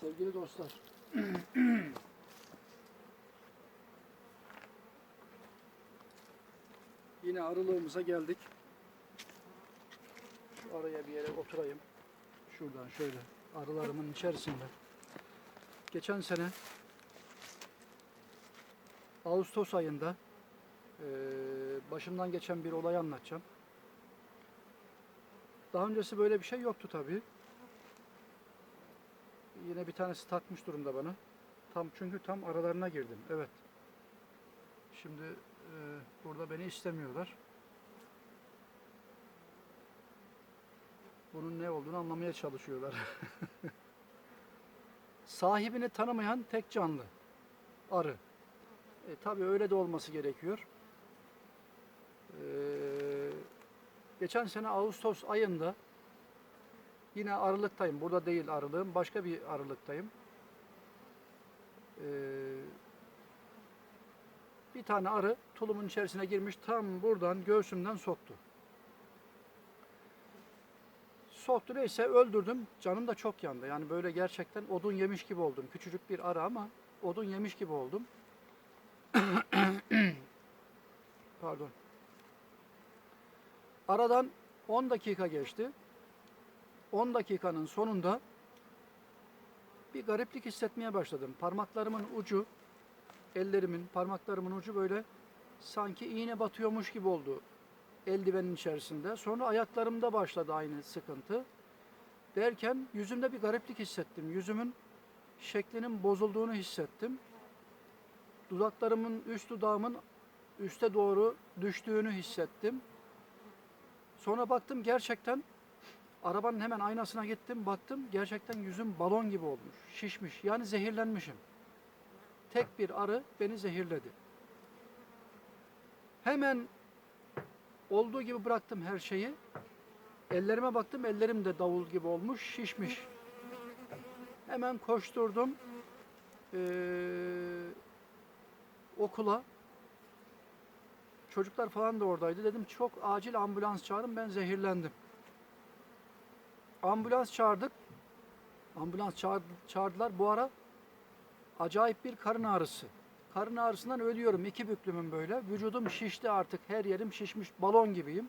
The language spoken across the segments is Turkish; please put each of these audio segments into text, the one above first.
Sevgili dostlar. Yine arılığımıza geldik. Şu araya bir yere oturayım. Şuradan şöyle arılarımın içerisinde. Geçen sene Ağustos ayında eee, başımdan geçen bir olay anlatacağım. Daha öncesi böyle bir şey yoktu tabii. Yine bir tanesi takmış durumda bana. Tam çünkü tam aralarına girdim. Evet. Şimdi e, burada beni istemiyorlar. Bunun ne olduğunu anlamaya çalışıyorlar. Sahibini tanımayan tek canlı. Arı. E, tabii öyle de olması gerekiyor. E, geçen sene Ağustos ayında Yine arılıktayım. Burada değil arılığım. Başka bir arılıktayım. Ee, bir tane arı tulumun içerisine girmiş. Tam buradan göğsümden soktu. Soktu neyse öldürdüm. Canım da çok yandı. Yani böyle gerçekten odun yemiş gibi oldum. Küçücük bir arı ama odun yemiş gibi oldum. Pardon. Aradan 10 dakika geçti. 10 dakikanın sonunda bir gariplik hissetmeye başladım. Parmaklarımın ucu, ellerimin, parmaklarımın ucu böyle sanki iğne batıyormuş gibi oldu eldivenin içerisinde. Sonra ayaklarımda başladı aynı sıkıntı. Derken yüzümde bir gariplik hissettim. Yüzümün şeklinin bozulduğunu hissettim. Dudaklarımın, üst dudağımın üste doğru düştüğünü hissettim. Sonra baktım gerçekten Arabanın hemen aynasına gittim, baktım gerçekten yüzüm balon gibi olmuş, şişmiş. Yani zehirlenmişim. Tek bir arı beni zehirledi. Hemen olduğu gibi bıraktım her şeyi. Ellerime baktım, ellerim de davul gibi olmuş, şişmiş. Hemen koşturdum ee, okula. Çocuklar falan da oradaydı. Dedim çok acil ambulans çağırın, ben zehirlendim. Ambulans çağırdık. Ambulans çağır- çağırdılar. Bu ara acayip bir karın ağrısı. Karın ağrısından ölüyorum. İki büklümüm böyle. Vücudum şişti artık. Her yerim şişmiş. Balon gibiyim.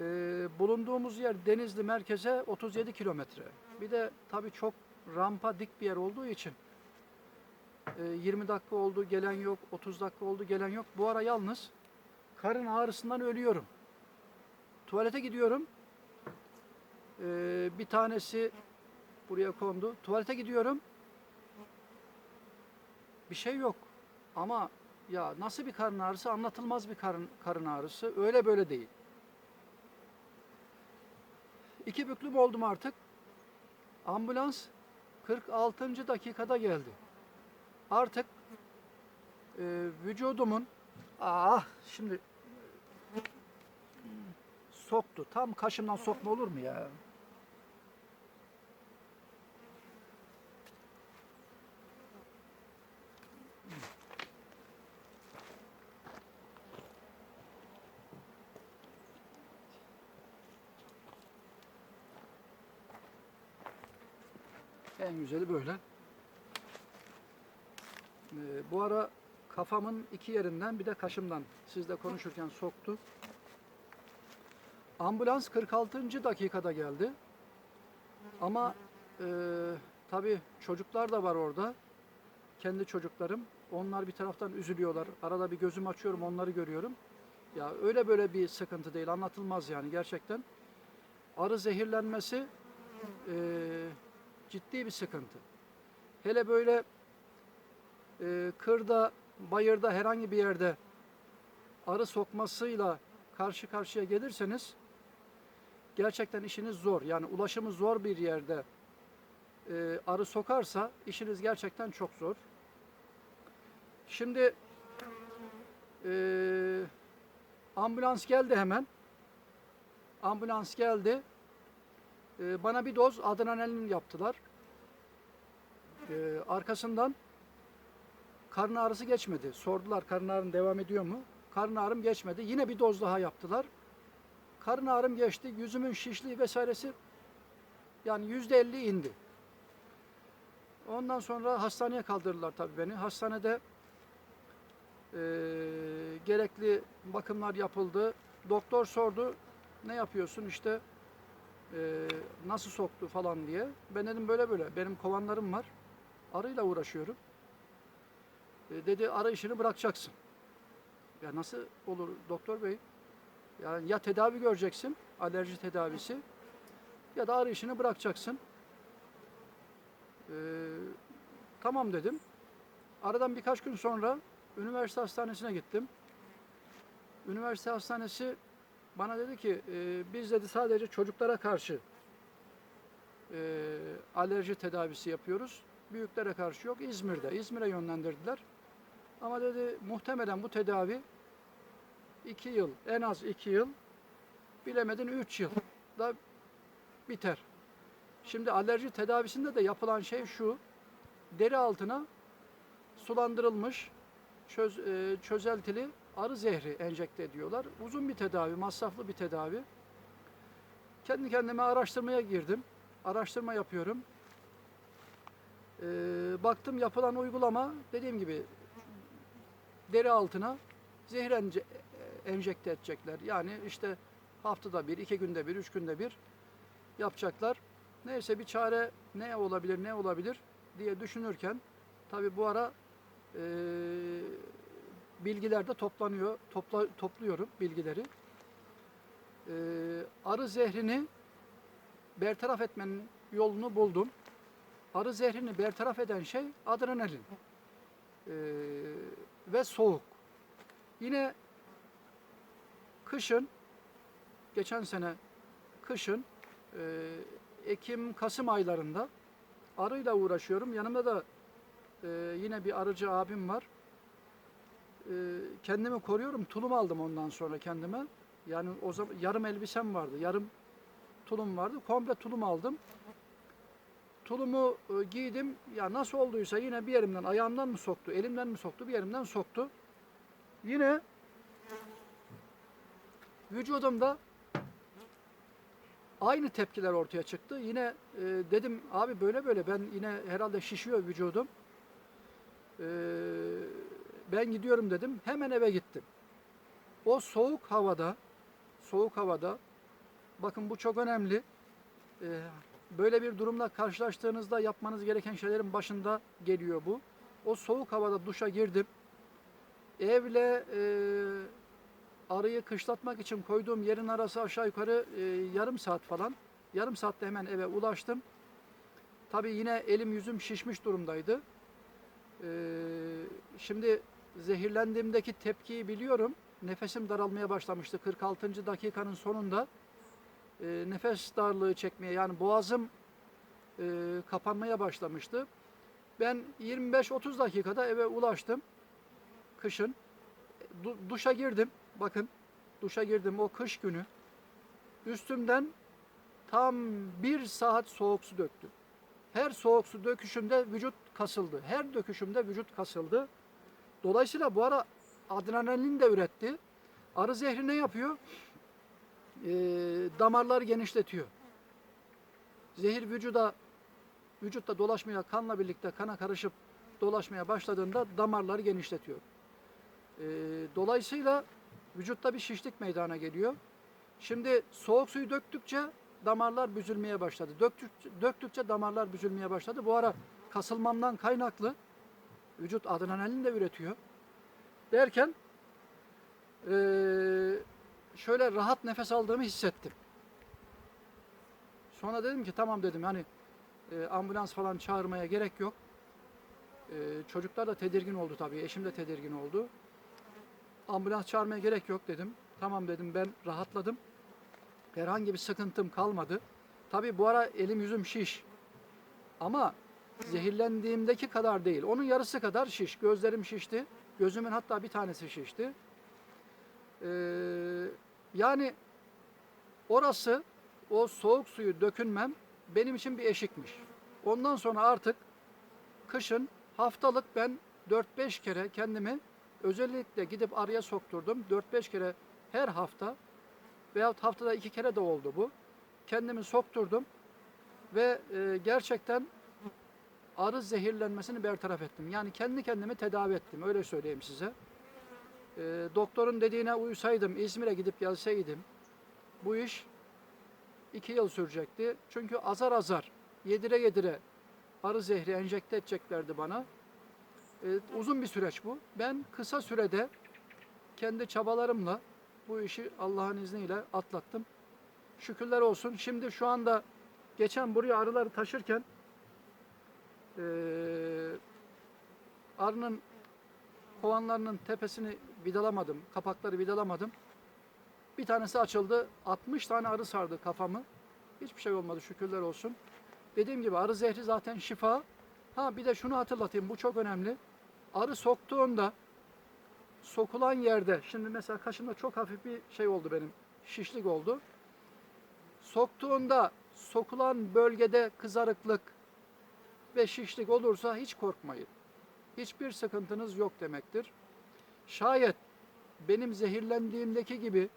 Ee, bulunduğumuz yer Denizli merkeze 37 kilometre. Bir de tabii çok rampa dik bir yer olduğu için e, 20 dakika oldu gelen yok, 30 dakika oldu gelen yok. Bu ara yalnız karın ağrısından ölüyorum. Tuvalete gidiyorum. Ee, bir tanesi buraya kondu. Tuvalete gidiyorum. Bir şey yok. Ama ya nasıl bir karın ağrısı anlatılmaz bir karın, karın ağrısı. Öyle böyle değil. İki büklüm oldum artık. Ambulans 46. dakikada geldi. Artık e, vücudumun ah şimdi soktu. Tam kaşımdan sokma olur mu ya? En güzeli böyle. Ee, bu ara kafamın iki yerinden bir de kaşımdan sizle konuşurken soktu. Ambulans 46. dakikada geldi. Ama e, tabii çocuklar da var orada. Kendi çocuklarım. Onlar bir taraftan üzülüyorlar. Arada bir gözüm açıyorum onları görüyorum. Ya öyle böyle bir sıkıntı değil. Anlatılmaz yani gerçekten. Arı zehirlenmesi e, ciddi bir sıkıntı. Hele böyle e, kırda, bayırda herhangi bir yerde arı sokmasıyla karşı karşıya gelirseniz gerçekten işiniz zor. Yani ulaşımı zor bir yerde e, arı sokarsa işiniz gerçekten çok zor. Şimdi e, ambulans geldi hemen. Ambulans geldi. E, bana bir doz adrenalin yaptılar. E, arkasından karın ağrısı geçmedi. Sordular karın ağrın devam ediyor mu? Karın ağrım geçmedi. Yine bir doz daha yaptılar. Karın ağrım geçti. Yüzümün şişliği vesairesi yani yüzde elli indi. Ondan sonra hastaneye kaldırdılar tabii beni. Hastanede e, gerekli bakımlar yapıldı. Doktor sordu, ne yapıyorsun işte e, nasıl soktu falan diye. Ben dedim böyle böyle, benim kovanlarım var. Arıyla uğraşıyorum. E, dedi arı işini bırakacaksın. Ya nasıl olur doktor bey? Yani ya tedavi göreceksin, alerji tedavisi ya da arı işini bırakacaksın. Ee, tamam dedim. Aradan birkaç gün sonra üniversite hastanesine gittim. Üniversite hastanesi bana dedi ki e, biz dedi sadece çocuklara karşı e, alerji tedavisi yapıyoruz. Büyüklere karşı yok. İzmir'de. İzmir'e yönlendirdiler. Ama dedi muhtemelen bu tedavi iki yıl, en az iki yıl, bilemedin üç yıl da biter. Şimdi alerji tedavisinde de yapılan şey şu, deri altına sulandırılmış çöz, e, çözeltili arı zehri enjekte ediyorlar. Uzun bir tedavi, masraflı bir tedavi. Kendi kendime araştırmaya girdim. Araştırma yapıyorum. E, baktım yapılan uygulama dediğim gibi deri altına zehir enjekte edecekler. Yani işte haftada bir, iki günde bir, üç günde bir yapacaklar. Neyse bir çare ne olabilir, ne olabilir diye düşünürken tabi bu ara e, bilgiler de toplanıyor, topla, topluyorum bilgileri. E, arı zehrini bertaraf etmenin yolunu buldum. Arı zehrini bertaraf eden şey adrenalin e, ve soğuk. Yine kışın, geçen sene kışın e, Ekim, Kasım aylarında arıyla uğraşıyorum. Yanımda da e, yine bir arıcı abim var. E, kendimi koruyorum. Tulum aldım ondan sonra kendime. Yani o zaman yarım elbisem vardı. Yarım tulum vardı. Komple tulum aldım. Tulumu e, giydim. Ya nasıl olduysa yine bir yerimden, ayağımdan mı soktu, elimden mi soktu, bir yerimden soktu. Yine vücudumda aynı tepkiler ortaya çıktı. Yine e, dedim abi böyle böyle ben yine herhalde şişiyor vücudum. E, ben gidiyorum dedim. Hemen eve gittim. O soğuk havada soğuk havada bakın bu çok önemli. E, böyle bir durumla karşılaştığınızda yapmanız gereken şeylerin başında geliyor bu. O soğuk havada duşa girdim. Evle e, arıyı kışlatmak için koyduğum yerin arası aşağı yukarı e, yarım saat falan. Yarım saatte hemen eve ulaştım. Tabii yine elim yüzüm şişmiş durumdaydı. E, şimdi zehirlendiğimdeki tepkiyi biliyorum. Nefesim daralmaya başlamıştı 46. dakikanın sonunda. E, nefes darlığı çekmeye yani boğazım e, kapanmaya başlamıştı. Ben 25-30 dakikada eve ulaştım. Kışın. Du- duşa girdim. Bakın duşa girdim o kış günü. Üstümden tam bir saat soğuk su döktüm. Her soğuk su döküşümde vücut kasıldı. Her döküşümde vücut kasıldı. Dolayısıyla bu ara adrenalin de üretti. Arı zehri ne yapıyor? Ee, damarları genişletiyor. Zehir vücuda vücutta dolaşmaya kanla birlikte kana karışıp dolaşmaya başladığında damarları genişletiyor. Ee, dolayısıyla vücutta bir şişlik meydana geliyor. Şimdi soğuk suyu döktükçe damarlar büzülmeye başladı. Döktükçe, döktükçe damarlar büzülmeye başladı. Bu ara kasılmamdan kaynaklı vücut adrenalin de üretiyor. Derken eee, şöyle rahat nefes aldığımı hissettim. Sonra dedim ki tamam dedim hani e, ambulans falan çağırmaya gerek yok. E, çocuklar da tedirgin oldu tabii. Eşim de tedirgin oldu. Ambulans çağırmaya gerek yok dedim. Tamam dedim ben rahatladım. Herhangi bir sıkıntım kalmadı. Tabii bu ara elim yüzüm şiş. Ama zehirlendiğimdeki kadar değil. Onun yarısı kadar şiş. Gözlerim şişti. Gözümün hatta bir tanesi şişti. Ee, yani orası o soğuk suyu dökünmem benim için bir eşikmiş. Ondan sonra artık kışın haftalık ben 4-5 kere kendimi özellikle gidip araya sokturdum. 4-5 kere her hafta veyahut haftada iki kere de oldu bu. Kendimi sokturdum ve e, gerçekten arı zehirlenmesini bertaraf ettim. Yani kendi kendimi tedavi ettim. Öyle söyleyeyim size. Ee, doktorun dediğine uysaydım, İzmir'e gidip gelseydim bu iş iki yıl sürecekti. Çünkü azar azar, yedire yedire arı zehri enjekte edeceklerdi bana. Ee, uzun bir süreç bu. Ben kısa sürede kendi çabalarımla bu işi Allah'ın izniyle atlattım. Şükürler olsun. Şimdi şu anda geçen buraya arıları taşırken eee arının kovanlarının tepesini vidalamadım, kapakları vidalamadım. Bir tanesi açıldı, 60 tane arı sardı kafamı. Hiçbir şey olmadı şükürler olsun. Dediğim gibi arı zehri zaten şifa. Ha bir de şunu hatırlatayım, bu çok önemli. Arı soktuğunda sokulan yerde, şimdi mesela kaşımda çok hafif bir şey oldu benim, şişlik oldu. Soktuğunda sokulan bölgede kızarıklık ve şişlik olursa hiç korkmayın. Hiçbir sıkıntınız yok demektir. Şayet benim zehirlendiğimdeki gibi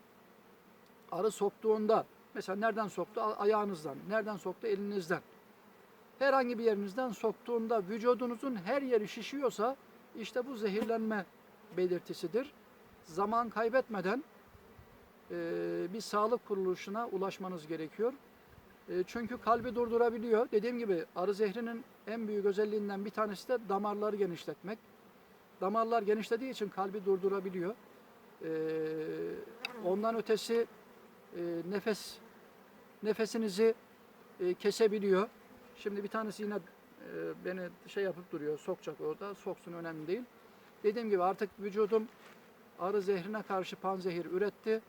arı soktuğunda, mesela nereden soktu? Ayağınızdan, nereden soktu? Elinizden. Herhangi bir yerinizden soktuğunda vücudunuzun her yeri şişiyorsa işte bu zehirlenme belirtisidir. Zaman kaybetmeden bir sağlık kuruluşuna ulaşmanız gerekiyor. E, çünkü kalbi durdurabiliyor. Dediğim gibi arı zehrinin en büyük özelliğinden bir tanesi de damarları genişletmek. Damarlar genişlediği için kalbi durdurabiliyor. E, ondan ötesi e, nefes nefesinizi e, kesebiliyor. Şimdi bir tanesi yine e, beni şey yapıp duruyor, sokacak orada. Soksun önemli değil. Dediğim gibi artık vücudum arı zehrine karşı panzehir üretti.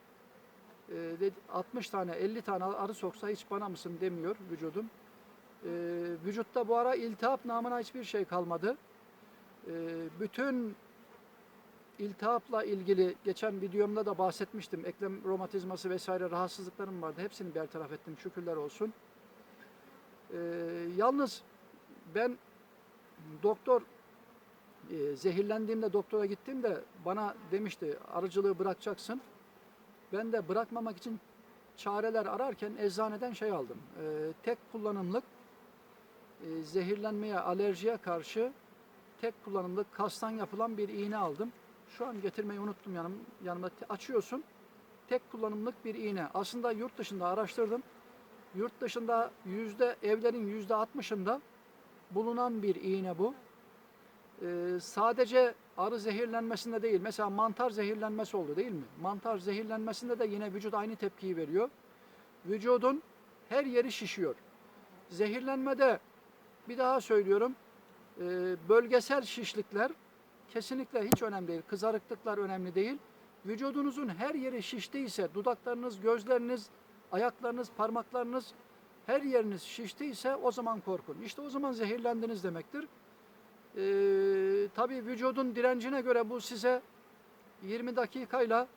E, dedi- 60 tane 50 tane arı soksa hiç bana mısın demiyor vücudum. E, vücutta bu ara iltihap namına hiçbir şey kalmadı. E, bütün iltihapla ilgili geçen videomda da bahsetmiştim. Eklem romatizması vesaire rahatsızlıklarım vardı. Hepsini bertaraf ettim şükürler olsun. Yalnız ben doktor e, zehirlendiğimde doktora gittiğimde bana demişti arıcılığı bırakacaksın. Ben de bırakmamak için çareler ararken eczaneden şey aldım. E, tek kullanımlık e, zehirlenmeye, alerjiye karşı tek kullanımlık kastan yapılan bir iğne aldım. Şu an getirmeyi unuttum yanım, yanımda. Açıyorsun. Tek kullanımlık bir iğne. Aslında yurt dışında araştırdım. Yurt dışında yüzde evlerin yüzde altmışında bulunan bir iğne bu. Ee, sadece arı zehirlenmesinde değil, mesela mantar zehirlenmesi oldu değil mi? Mantar zehirlenmesinde de yine vücut aynı tepkiyi veriyor. Vücudun her yeri şişiyor. Zehirlenmede bir daha söylüyorum, e, bölgesel şişlikler kesinlikle hiç önemli değil. Kızarıklıklar önemli değil. Vücudunuzun her yeri şiştiyse, dudaklarınız, gözleriniz, ayaklarınız, parmaklarınız, her yeriniz şiştiyse o zaman korkun. İşte o zaman zehirlendiniz demektir. Ee, tabii vücudun direncine göre bu size 20 dakikayla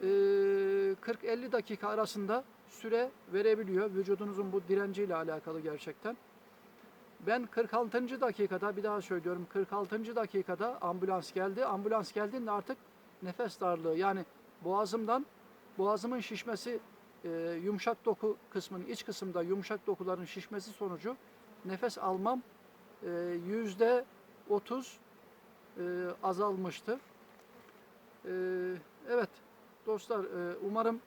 e, 40-50 dakika arasında süre verebiliyor. Vücudunuzun bu direnciyle alakalı gerçekten. Ben 46. dakikada bir daha söylüyorum 46. dakikada ambulans geldi. Ambulans geldiğinde artık nefes darlığı yani boğazımdan boğazımın şişmesi e, yumuşak doku kısmının iç kısımda yumuşak dokuların şişmesi sonucu nefes almam e, yüzde 30 e, azalmıştı. E, evet dostlar e, umarım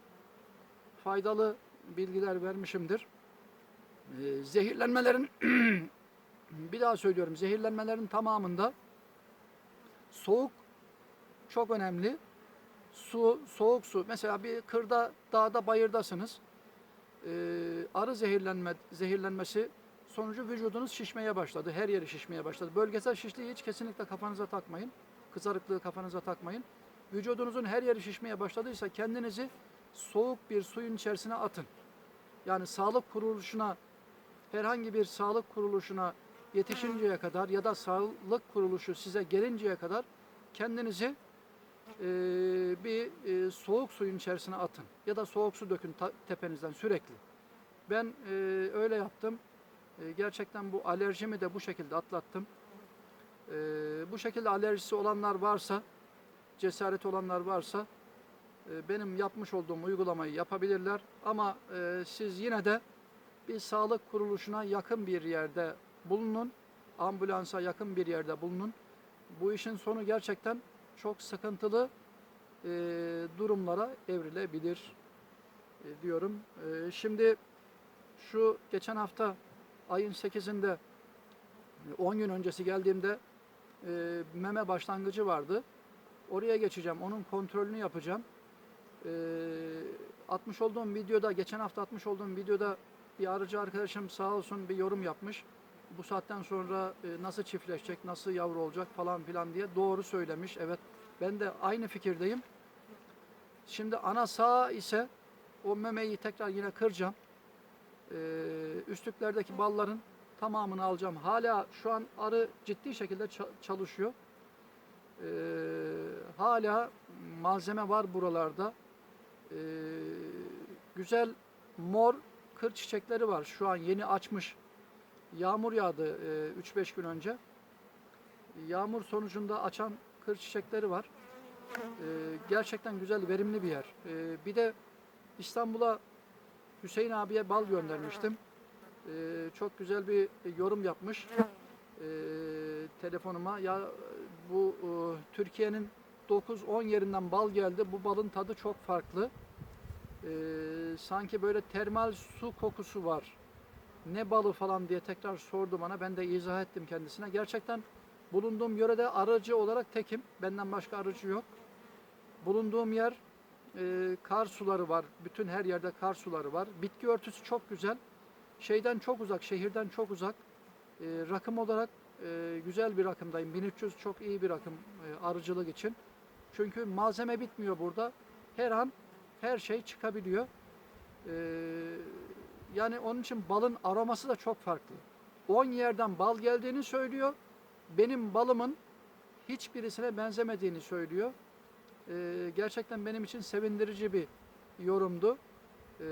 faydalı bilgiler vermişimdir. E, zehirlenmelerin bir daha söylüyorum zehirlenmelerin tamamında soğuk çok önemli. Su, soğuk su. Mesela bir kırda, dağda, bayırdasınız. E, arı zehirlenme, zehirlenmesi sonucu vücudunuz şişmeye başladı. Her yeri şişmeye başladı. Bölgesel şişliği hiç kesinlikle kafanıza takmayın. Kızarıklığı kafanıza takmayın. Vücudunuzun her yeri şişmeye başladıysa kendinizi soğuk bir suyun içerisine atın. Yani sağlık kuruluşuna herhangi bir sağlık kuruluşuna yetişinceye kadar ya da sağlık kuruluşu size gelinceye kadar kendinizi e, bir e, soğuk suyun içerisine atın. Ya da soğuk su dökün tepenizden sürekli. Ben e, öyle yaptım. E, gerçekten bu alerjimi de bu şekilde atlattım. E, bu şekilde alerjisi olanlar varsa, cesareti olanlar varsa e, benim yapmış olduğum uygulamayı yapabilirler. Ama e, siz yine de bir sağlık kuruluşuna yakın bir yerde bulunun. ambulansa yakın bir yerde bulunun. Bu işin sonu gerçekten çok sıkıntılı e, durumlara evrilebilir diyorum. Şimdi şu geçen hafta ayın 8'inde 10 gün öncesi geldiğimde e, meme başlangıcı vardı. Oraya geçeceğim. Onun kontrolünü yapacağım. E, atmış olduğum videoda, geçen hafta atmış olduğum videoda bir arıcı arkadaşım sağ olsun bir yorum yapmış. Bu saatten sonra e, nasıl çiftleşecek, nasıl yavru olacak falan filan diye doğru söylemiş. Evet ben de aynı fikirdeyim. Şimdi ana sağ ise o memeyi tekrar yine kıracağım. E, üstlüklerdeki balların tamamını alacağım. Hala şu an arı ciddi şekilde ça- çalışıyor. E, hala malzeme var buralarda. E, güzel mor kır çiçekleri var. Şu an yeni açmış. Yağmur yağdı e, 3-5 gün önce. Yağmur sonucunda açan kır çiçekleri var. E, gerçekten güzel, verimli bir yer. E, bir de İstanbul'a Hüseyin abiye bal göndermiştim. E, çok güzel bir yorum yapmış e, telefonuma. Ya bu e, Türkiye'nin 9-10 yerinden bal geldi. Bu balın tadı çok farklı. E, sanki böyle termal su kokusu var. Ne balı falan diye tekrar sordu bana. Ben de izah ettim kendisine. Gerçekten bulunduğum yörede arıcı olarak tekim. Benden başka arıcı yok. Bulunduğum yer e, kar suları var. Bütün her yerde kar suları var. Bitki örtüsü çok güzel. Şeyden çok uzak, şehirden çok uzak. E, rakım olarak e, güzel bir rakımdayım. 1300 çok iyi bir rakım e, arıcılık için. Çünkü malzeme bitmiyor burada. Her an her şey çıkabiliyor. E, yani onun için balın aroması da çok farklı. 10 yerden bal geldiğini söylüyor. Benim balımın hiçbirisine benzemediğini söylüyor. Ee, gerçekten benim için sevindirici bir yorumdu. Ee,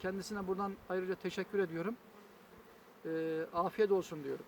kendisine buradan ayrıca teşekkür ediyorum. Ee, afiyet olsun diyorum.